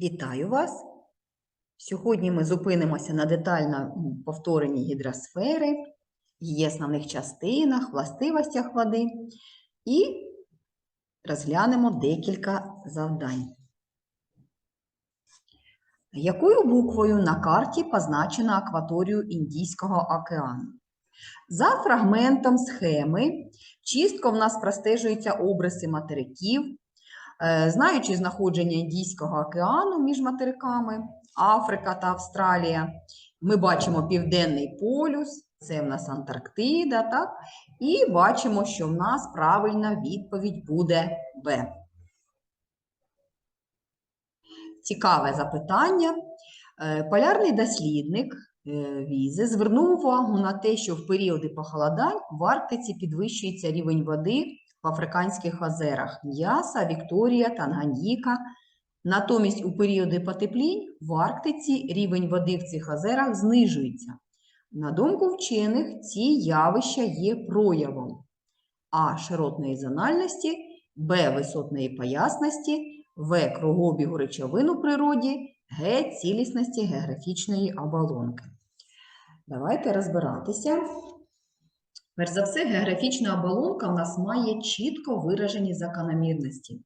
Вітаю вас! Сьогодні ми зупинимося на детальному повторенні гідросфери, її основних частинах, властивостях води і розглянемо декілька завдань. Якою буквою на карті позначено акваторію Індійського океану? За фрагментом схеми чітко в нас простежуються обриси материків, Знаючи знаходження Індійського океану між материками Африка та Австралія, ми бачимо Південний полюс, це в нас Антарктида, так? І бачимо, що в нас правильна відповідь буде Б. Цікаве запитання. Е, Полярний дослідник е, Візи звернув увагу на те, що в періоди похолодань в Арктиці підвищується рівень води в Африканських озерах М'яса, Вікторія, Танганьїка. Натомість у періоди потеплінь в Арктиці рівень води в цих озерах знижується. На думку вчених, ці явища є проявом А. Широтної зональності, Б. Висотної поясності, В. Кругообігу речовин у природі, Г. Цілісності географічної оболонки. Давайте розбиратися. Перш за все, географічна оболонка в нас має чітко виражені закономірності,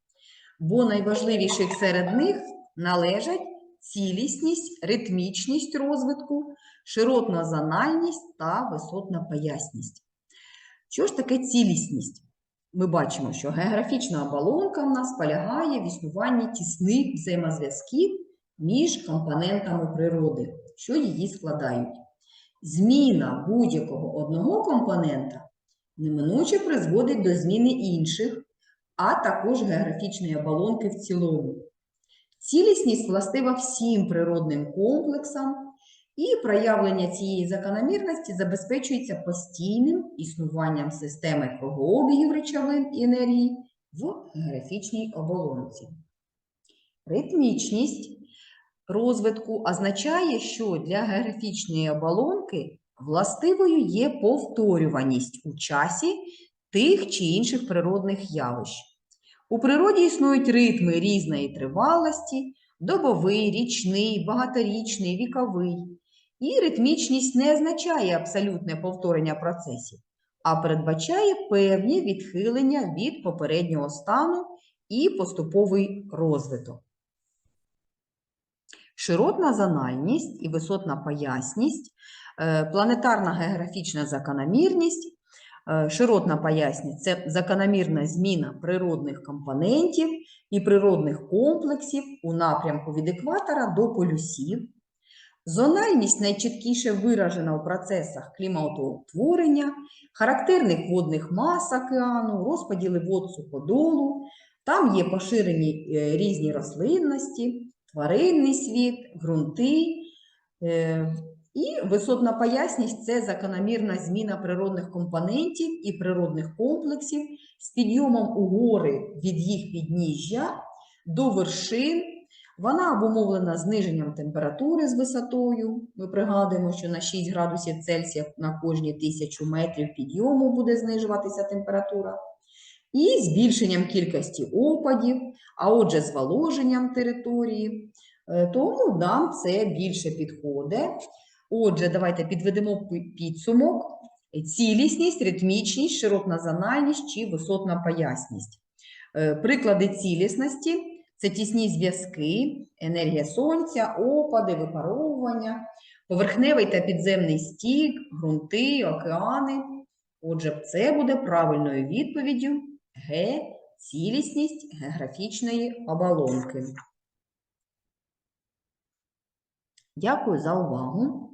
бо найважливіших серед них належать цілісність, ритмічність розвитку, широтна зональність та висотна поясність. Що ж таке цілісність? Ми бачимо, що географічна оболонка в нас полягає в існуванні тісних взаємозв'язків між компонентами природи, що її складають. Зміна будь-якого одного компонента неминуче призводить до зміни інших, а також географічної оболонки в цілому. Цілісність властива всім природним комплексам, і проявлення цієї закономірності забезпечується постійним існуванням системи кругообігів речовин і енергії в географічній оболонці. Ритмічність розвитку означає, що для географічної оболонки властивою є повторюваність у часі тих чи інших природних явищ. У природі існують ритми різної тривалості, добовий, річний, багаторічний, віковий. І ритмічність не означає абсолютне повторення процесів, а передбачає певні відхилення від попереднього стану і поступовий розвиток. Широтна зональність і висотна поясність, е, планетарна географічна закономірність, е, широтна поясність це закономірна зміна природних компонентів і природних комплексів у напрямку від екватора до полюсів. Зональність найчіткіше виражена у процесах кліматоутворення, характерних водних мас океану, розподіли вод суходолу, там є поширені е, різні рослинності тваринний світ, ґрунти. Е, І висотна поясність це закономірна зміна природних компонентів і природних комплексів з підйомом у гори від їх підніжжя до вершин. Вона обумовлена зниженням температури з висотою. Ми пригадуємо, що на 6 градусів Цельсія на кожні тисячу метрів підйому буде знижуватися температура і збільшенням кількості опадів, а отже, зволоженням території. Е, Тому нам це більше підходить. Отже, давайте підведемо підсумок: цілісність, ритмічність, широтна зональність чи висотна поясність. Е, Приклади цілісності це тісні зв'язки, енергія сонця, опади, випаровування, поверхневий та підземний стік, ґрунти, океани. Отже, це буде правильною відповіддю Г. Цілісність географічної оболонки. Дякую за увагу.